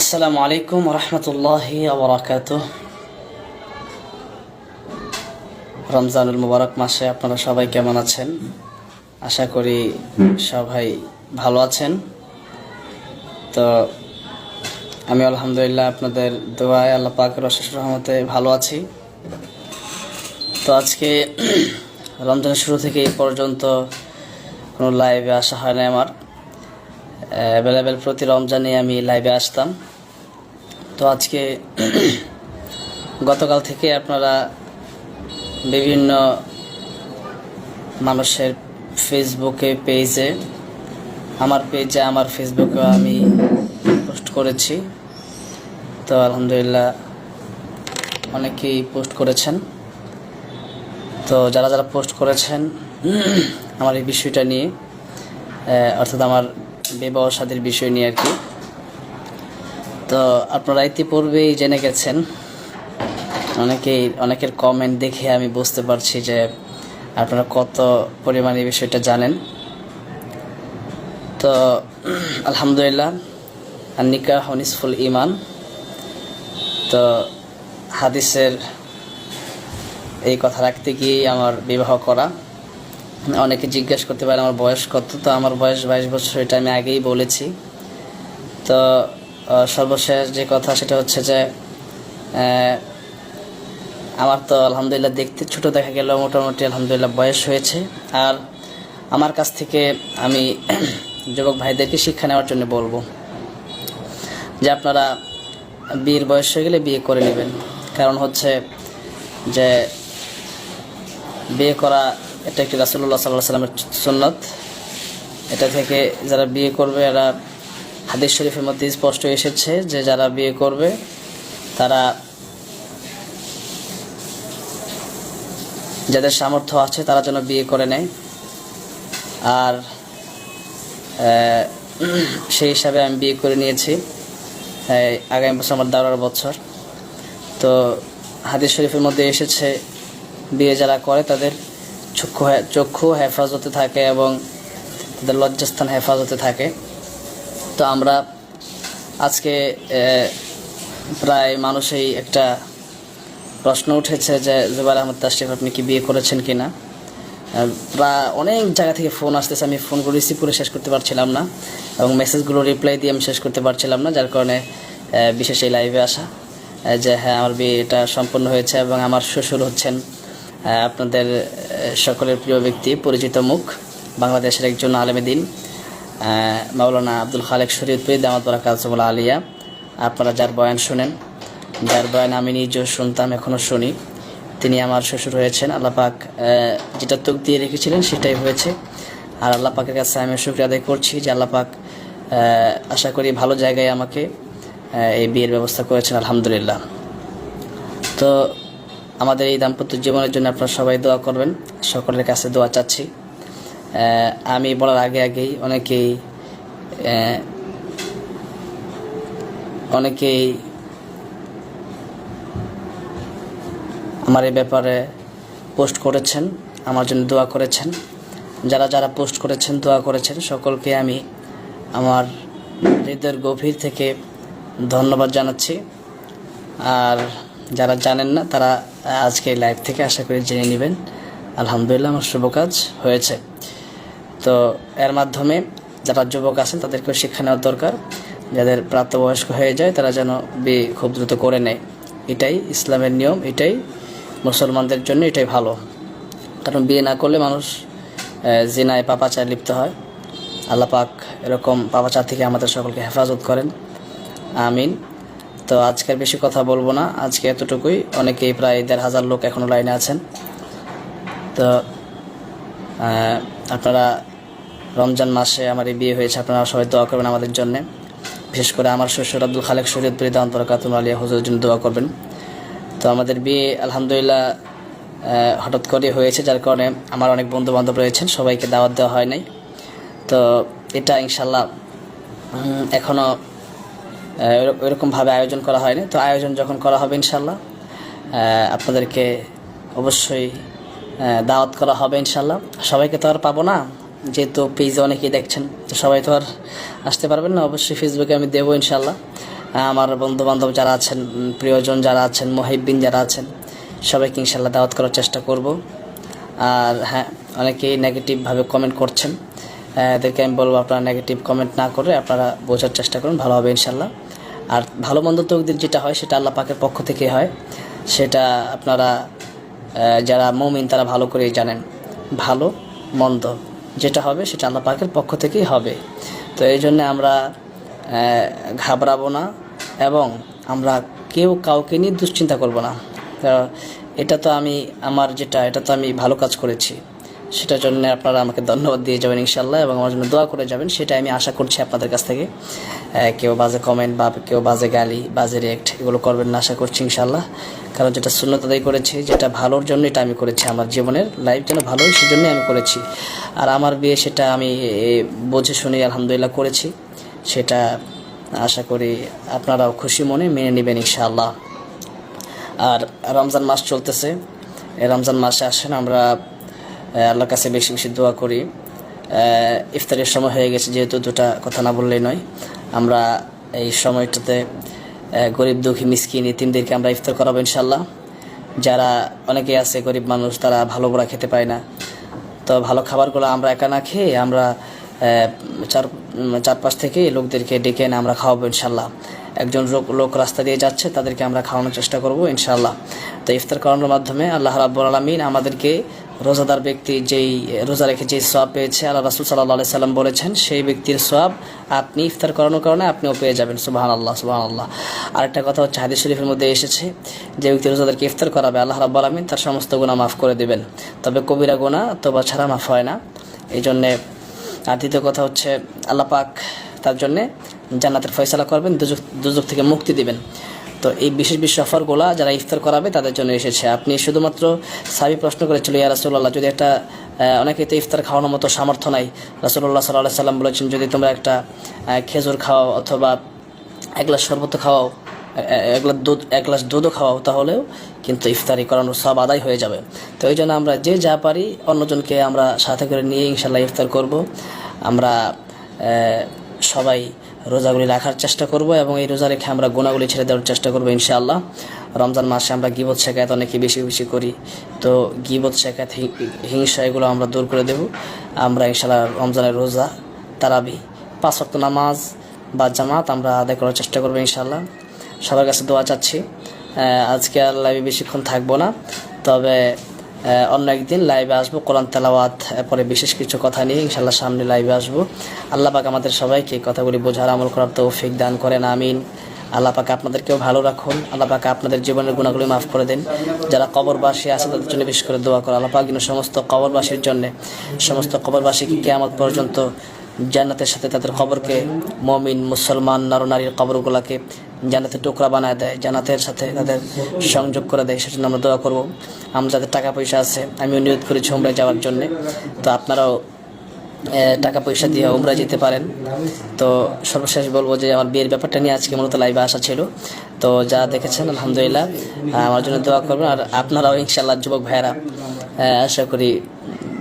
আসসালামু আলাইকুম রহমতুল্লাহি আবরাকাত রমজানুল মুবারক মাসে আপনারা সবাই কেমন আছেন? আশা করি সবাই ভালো আছেন। তো আমি আলহামদুলিল্লাহ আপনাদের দোয়ায় আল্লাহ পাকের অশেষ রহমতে ভালো আছি। তো আজকে রমজানের শুরু থেকে এই পর্যন্ত কোনো লাইভে আসা হয় না আমার। অ্যাভেলেবেল প্রতি রমজানে আমি লাইভে আসতাম। তো আজকে গতকাল থেকে আপনারা বিভিন্ন মানুষের ফেসবুকে পেজে, আমার পেজে, আমার ফেসবুকে আমি পোস্ট করেছি। তো আলহামদুলিল্লাহ অনেকেই পোস্ট করেছেন। তো যারা যারা পোস্ট করেছেন, আমার এই বিষয়টা নিয়ে অর্থাৎ আমার বিবাহ সাদীর বিষয় নিয়ে আর কি তো আপনারা ইতিপূর্বেই জেনে গেছেন। অনেকেই, অনেকের কমেন্ট দেখে আমি বুঝতে পারছি যে আপনারা কত পরিমাণে বিষয়টা জানেন। তো আলহামদুলিল্লাহ নিকা হনিসফুল ইমান তো হাদিসের এই কথা রাখতে গিয়েই আমার বিবাহ করা। অনেকে জিজ্ঞেস করতে পারে, আমার বয়স কত? তো আমার বয়স বাইশ বছর, এটা আমি আগেই বলেছি। তো সর্বশেষ যে কথা সেটা হচ্ছে যে আমার তো আলহামদুলিল্লাহ দেখতে ছোট দেখা গেল মোটামুটি আলহামদুলিল্লাহ বয়স হয়েছে। আর আমার কাছ থেকে আমি যুবক ভাইদেরকে শিক্ষা নেওয়ার জন্য বলব যে, আপনারা বিয়ের বয়স হয়ে গেলে বিয়ে করে নেবেন। কারণ হচ্ছে যে, বিয়ে করা এটা একটি রাসুল্লাহ সাল্লাহ সাল্লামের সুন্নত। এটা থেকে যারা বিয়ে করবে, এরা হাদিস শরীফের মধ্যে স্পষ্ট এসেছে যে যারা বিয়ে করবে, তারা যাদের সামর্থ্য আছে তারা যেন বিয়ে করে নেয়। আর সেই হিসাবে আমি বিয়ে করে নিয়েছি আগামী বছর আমার দাঁড়ার বছর। তো হাদিস শরীফের মধ্যে এসেছে, বিয়ে যারা করে তাদের চক্ষু চক্ষু হেফাজতে থাকে এবং তাদের লজ্জাস্থান হেফাজতে থাকে। তো আমরা আজকে প্রায় মানুষই একটা প্রশ্ন উঠেছে যে, জুবাইর আহমদ তাশরিফ, আপনি কি বিয়ে করেছেন কি না প্রায় অনেক জায়গা থেকে ফোন আসতেছে, আমি ফোনগুলো রিসিভ করে শেষ করতে পারছিলাম না এবং মেসেজগুলো রিপ্লাই দিয়ে আমি শেষ করতে পারছিলাম না, যার কারণে বিশেষ এই লাইভে আসা। যে হ্যাঁ আমার বিয়েটা সম্পন্ন হয়েছে এবং আমার শ্বশুর হচ্ছেন আপনাদের সকলের প্রিয় ব্যক্তি, পরিচিত মুখ, বাংলাদেশের একজন আলেমে দিন। মাওলানা আব্দুল খালেক শরীয়তপুরি দামাত বরাকাতবুল আলিয়া আপনারা যার বয়ান শুনেন যার বয়ান আমি নিজেও শুনতাম এখনও শুনি তিনি আমার শ্বশুর হয়েছেন আল্লাহ পাক যেটা তোক দিয়ে রেখেছিলেন সেটাই হয়েছে আর আল্লাহ পাকের কাছে আমি শুক্রিয়া আদায় করছি যে আল্লাহ পাক আহ, আশা করি ভালো জায়গায় আমাকে এই বিয়ের ব্যবস্থা করেছেন আলহামদুলিল্লাহ। তো আমাদের এই দাম্পত্য জীবনের জন্য আপনারা সবাই দোয়া করবেন সকলের কাছে দোয়া চাচ্ছি। আমি বলার আগে আগেই অনেকেই অনেকেই আমার এই ব্যাপারে পোস্ট করেছেন, আমার জন্য দোয়া করেছেন। যারা যারা পোস্ট করেছেন, দোয়া করেছেন, সকলকে আমি আমার হৃদয়ের গভীর থেকে ধন্যবাদ জানাচ্ছি। আর যারা জানেন না, তারা আজকে লাইভ থেকে আশা করি জেনে নেবেন। আলহামদুলিল্লাহ, আমার শুভ কাজ হয়েছে। তো এর মাধ্যমে যারা যুবক আছেন, তাদেরকেও শিক্ষা নেওয়ার দরকার। যাদের প্রাপ্তবয়স্ক হয়ে যায়, তারা যেন বিয়ে খুব দ্রুত করে নেয়। এটাই ইসলামের নিয়ম, এটাই মুসলমানদের জন্য এটাই ভালো। কারণ বিয়ে না করলে মানুষ জিনায় পাপাচায় লিপ্ত হয়। আল্লাহ পাক এরকম পাপাচার থেকে আমাদের সকলকে হেফাজত করেন। আমিন। তো আজকের বেশি কথা বলব না। আজকে এতটুকুই। অনেকেই প্রায় দেড় হাজার লোক এখনও লাইনে আছেন। তো আপনারা রমজান মাসে আমার এই বিয়ে হয়েছে, আপনারা সবাই দোয়া করবেন আমাদের জন্য। বিশেষ করে আমার শ্বশুর আব্দুল খালেক শরীয়ত পরিদান বরকাতুল আলিয়া হুজুরের জন্য দোয়া করবেন। তো আমাদের বিয়ে আলহামদুলিল্লাহ হঠাৎ করে হয়েছে, যার কারণে আমার অনেক বন্ধু বান্ধব রয়েছেন, সবাইকে দাওয়াত দেওয়া হয় নাই। তো এটা ইনশাল্লাহ এখনও ওইরকমভাবে আয়োজন করা হয়নি। তো আয়োজন যখন করা হবে ইনশাল্লাহ আপনাদেরকে অবশ্যই দাওয়াত করা হবে ইনশাল্লাহ সবাইকে তো আর পাবো না, যেহেতু পেজে অনেকেই দেখছেন, তো সবাই তো আর আসতে পারবেন না, অবশ্যই ফেসবুকে আমি দেবো ইনশাল্লাহ আমার বন্ধু বান্ধব যারা আছেন প্রিয়জন যারা আছেন মহিবিন যারা আছেন, সবাইকে ইনশাল্লাহ দাওয়াত করার চেষ্টা করব। আর হ্যাঁ অনেকেই নেগেটিভভাবে কমেন্ট করছেন এদেরকে আমি বলব আপনারা নেগেটিভ কমেন্ট না করে আপনারা বোঝার চেষ্টা করুন, ভালো হবে ইনশাল্লাহ আর ভালো মন্দ তকদির যেটা হয়, সেটা আল্লাহ পাকের পক্ষ থেকে হয়। সেটা আপনারা যারা মমিন, তারা ভালো করেই জানেন। ভালো, মন্দ। যেটা হবে, সেটা আল্লাহ পাকের পক্ষ থেকেই হবে। তো এই জন্য আমরা ঘাবড়াবো না এবং আমরা কেউ কাউকে নিয়ে দুশ্চিন্তা করব না। এটা তো আমি, আমার যেটা, এটা তো আমি ভালো কাজ করেছি। সেটার জন্য আপনারা আমাকে ধন্যবাদ দিয়ে যাবেন ইনশাল্লাহ এবং আমার জন্য দোয়া করে যাবেন সেটা আমি আশা করছি আপনাদের কাছ থেকে। কেউ বাজে কমেন্ট বা কেউ বাজে গালি, বাজে রিয়েক্ট এগুলো করবেন না, আশা করছি ইনশাল্লাহ কারণ যেটা শূন্যত আদায় করেছি, যেটা ভালোর জন্য এটা আমি করেছি, আমার জীবনের লাইফ যেন ভালোই সেজন্যই আমি করেছি। আর আমার বিয়ে সেটা আমি বুঝে শুনে আলহামদুলিল্লাহ করেছি। সেটা আশা করি আপনারাও খুশি মনে মেনে নেবেন ইনশাআল্লাহ। আর রমজান মাস চলতেছে। রমজান মাসে আসেন আমরা আল্লাহর কাছে বেশি বেশি দোয়া করি। ইফতারের সময় হয়ে গেছে, যেহেতু দুটা কথা না বললেই নয়। আমরা এই সময়টাতে গরিব, দুঃখী, মিসকিন ইতিমদেরকে আমরা ইফতার করাবো ইনশাল্লাহ যারা অনেকে আছে গরিব মানুষ, তারা ভালো করে খেতে পায় না। তো ভালো খাবারগুলো আমরা একা না খেয়ে আমরা চার চারপাশ থেকে লোকদেরকে ডেকে এনে আমরা খাওয়াবো ইনশাল্লাহ একজন লোক লোক রাস্তা দিয়ে যাচ্ছে, তাদেরকে আমরা খাওয়ানোর চেষ্টা করব ইনশাল্লাহ তো ইফতার করানোর মাধ্যমে আল্লাহ রাব্বুল আলমিন আমাদেরকে রোজাদার ব্যক্তি যেই, রোজা রেখে যেই সোয়াব পেয়েছে, আল্লাহ রাসুল সাল্লাহ সাল্লাম বলেছেন, সেই ব্যক্তির সোয়াব আপনি ইফতার করানোর কারণে আপনিও পেয়ে যাবেন। সুবাহান আল্লাহ সুবাহান আল্লাহ আরেকটা কথা হচ্ছে, হাদিস শরীফের মধ্যে এসেছে, যে ব্যক্তি রোজাদারকে ইফতার করাবে, আল্লাহ রাব্বুল আলমিন তার সমস্ত গুণা মাফ করে দেবেন। তবে কবিরা গুণা তোবা ছাড়া মাফ হয় না। এই জন্যে আর দ্বিতীয় কথা হচ্ছে, আল্লাহ পাক তার জন্যে জান্নাতের ফয়সালা করবেন দুজক দুজক থেকে মুক্তি দিবেন। তো এই বিশেষ বিশেষ অফারগুলা যারা ইফতার করাবে, তাদের জন্য এসেছে। আপনি শুধুমাত্র সাবি প্রশ্ন করেছিল ইয়া রাসুল্লাহ যদি একটা অনেকে তো ইফতার খাওয়ানোর মতো সামর্থ্য নাই। রাসুল্লাহ সাল্লাহ সাল্লাম বলেছেন, যদি তোমরা একটা খেজুর খাওয়াও অথবা এক গ্লাস শরবত খাওয়াও এক গ্লাস দুধ, এক গ্লাস দুধও খাওয়াও, তাহলেও কিন্তু ইফতারি করানোর সব আদায় হয়ে যাবে। তো এই জন্য আমরা যে যা পারি, অন্যজনকে আমরা সাথে করে নিয়ে ইনশাল্লাহ ইফতার করব। আমরা সবাই রোজাগুলি রাখার চেষ্টা করব এবং এই রোজা রেখে আমরা গোনাগুলি ছেড়ে দেওয়ার চেষ্টা করব ইনশাআল্লাহ। রমজান মাসে আমরা গিবত শেখায়ত অনেকে বেশি বেশি করি। তো গিবত শেখায়ত হিংসা এগুলো আমরা দূর করে দেব। আমরা ইনশাআল্লাহ রমজানের রোজা, তারাবি, পাঁচ ওয়াক্ত নামাজ বা জামাত আমরা আদায় করার চেষ্টা করব ইনশাআল্লাহ। সবার কাছে দোয়া চাচ্ছি। আজকে আর লাইভে বেশিক্ষণ থাকব না। তবে অন্য একদিন লাইভে আসব, কোরআন তেলাওয়াত পরে বিশেষ কিছু কথা নিয়ে ইনশাল্লাহ সামনে লাইভে আসব। আল্লাহ পাক আমাদের সবাইকে কথাগুলি বোঝার আমল করার তৌফিক দান করেন, আমিন। আল্লাহ পাক আপনাদেরকেও ভালো রাখুন, আল্লাহ পাক আপনাদের জীবনের গুণাগুলি মাফ করে দিন। যারা কবরবাসী আছে, তাদের জন্য বিশেষ করে দোয়া করে। আল্লাহ পাক সমস্ত কবরবাসীর জন্য, সমস্ত কবরবাসীকে কেয়ামত পর্যন্ত জান্নাতের সাথে তাদের কবরকে মমিন, মুসলমান, নরনারীর কবরগুলোকে জান্নাতের টুকরা বানায় দেয়, জান্নাতের সাথে তাদের সংযোগ করে দেয়, সেজন্য আমরা দোয়া করব। আমার যাদের টাকা পয়সা আছে আমি অনুরোধ করেছি উমরায় যাওয়ার জন্য। তো আপনারাও টাকা পয়সা দিয়ে উমরা যেতে পারেন। তো সর্বশেষ বলব যে আমার বিয়ের ব্যাপারটা নিয়ে আজকে মূলত লাইভে আসা ছিল। তো যা দেখেছেন, আলহামদুলিল্লাহ আমার জন্য দোয়া করবেন। আর আপনারাও ইনশাল্লাহ যুবক ভাইয়েরা আশা করি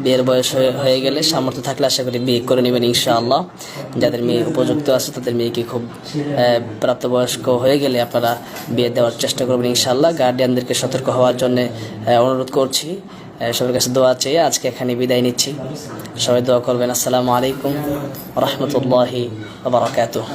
বিয়ের বয়স হয়ে হয়ে গেলে সামর্থ্য থাকলে আশা করি বিয়ে করে নেবেন ইনশাআল্লাহ। যাদের মেয়ে উপযুক্ত আছে, তাদের মেয়েকে খুব প্রাপ্তবয়স্ক হয়ে গেলে আপনারা বিয়ে দেওয়ার চেষ্টা করবেন ইনশাআল্লাহ। গার্ডিয়ানদেরকে সতর্ক হওয়ার জন্য অনুরোধ করছি। সবার কাছে দোয়া চেয়ে আজকে এখানে বিদায় নিচ্ছি। সবাই দোয়া করবেন। আসসালামু আলাইকুম রহমতুল্লাহি বারাকাতুহ।